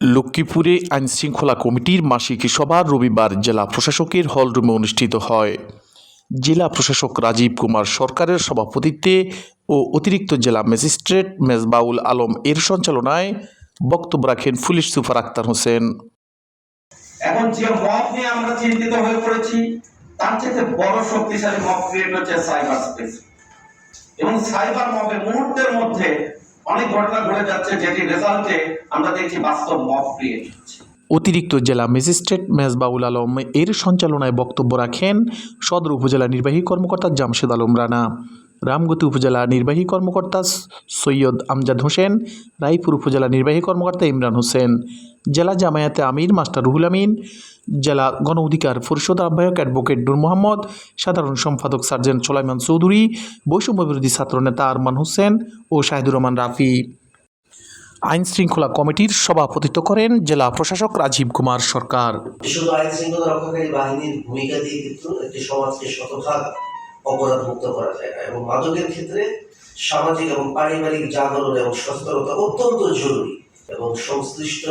লক্ষ্মীপুরে আইনশৃঙ্খলা কমিটির মাসিক সভা রবিবার জেলা প্রশাসকের হলরুমে অনুষ্ঠিত হয়। জেলা প্রশাসক রাজীব কুমার সরকারের সভাপতিত্বে ও অতিরিক্ত জেলা ম্যাজিস্ট্রেট মেজবাউল আলম এর সঞ্চালনায় বক্তব্য রাখেন পুলিশ সুপার আক্তার হোসেন। এখন যে নিয়ে আমরা চিন্তিত হয়ে পড়েছি, তার চেয়ে বড় শক্তিশালী ক্রিয়েট হচ্ছে সাইবার স্পেস এবং সাইবার মবে মুহূর্তের মধ্যে অনেক ঘটনা ঘটে যাচ্ছে যেটি রেজাল্টে আমরা দেখছি বাস্তব মত ক্রিয়েট হচ্ছে। অতিরিক্ত জেলা ম্যাজিস্ট্রেট মেজবাউল আলম এর সঞ্চালনায় বক্তব্য রাখেন সদর উপজেলা নির্বাহী কর্মকর্তা জামশেদ আলম রানা। রামগতি উপজেলা নির্বাহী কর্মকর্তা সৈয়দ আমজাদ হোসেন, রায়পুর উপজেলা নির্বাহী কর্মকর্তা ইমরান হোসেন, জেলা জামায়াতে আমির মাস্টার রুহুল আমিন, জেলা গণ অধিকার পরিষদ আহ্বায়ক অ্যাডভোকেট নূর মোহাম্মদ, সাধারণ সম্পাদক সার্জেন্ট সোলাইমান চৌধুরী, বৈষম্য বিরোধী ছাত্রনেতা আরমান হোসেন ও শাহিদুর রহমান রাফি। আইন শৃঙ্খলা কমিটির সভাপতিত্ব করেন জেলা প্রশাসক রাজীব কুমার সরকার। শুধু আইন শৃঙ্খলা রক্ষাকারী বাহিনীর ভূমিকা দিয়ে কিন্তু একটি সমাজকে শতভাগ অপরাধ মুক্ত করা যায় না এবং মাদকের ক্ষেত্রে সামাজিক এবং পারিবারিক জাগরণ এবং সচেতনতা অত্যন্ত জরুরি। এবং সংশ্লিষ্ট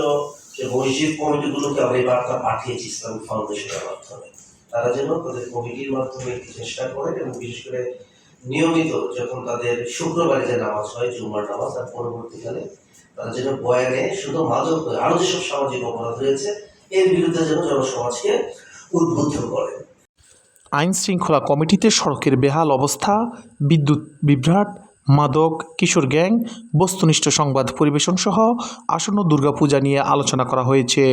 যে মসজিদ কমিটিগুলোকে আমরা এই বার্তা পাঠিয়েছি ইসলামিক ফাউন্ডেশনের মাধ্যমে। তারা যেন তাদের কমিটির মাধ্যমে একটি চেষ্টা করেন এবং বিশেষ করে নিয়মিত যখন তাদের শুক্রবারে যে নামাজ হয় জুম্মার নামাজ, আর পরবর্তীকালে তারা যেন বয়ানে শুধু মাদক আরও যেসব সামাজিক অপরাধ রয়েছে, এর বিরুদ্ধে যেন জনসমাজকে উদ্বুদ্ধ করে আইন শৃঙ্খলা কমিটিতে সড়কের বেহাল অবস্থা, বিদ্যুৎ বিভ্রাট, মাদক, কিশোর গ্যাং, বস্তুনিষ্ঠ সংবাদ পরিবেশন সহ আসন্ন দুর্গাপূজা নিয়ে আলোচনা করা হয়েছে।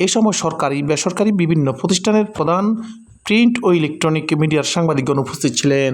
এ সময় সরকারি, বেসরকারি বিভিন্ন প্রতিষ্ঠানের প্রধান প্রিন্ট ও ইলেকট্রনিক মিডিয়ার সাংবাদিকগণ উপস্থিত ছিলেন।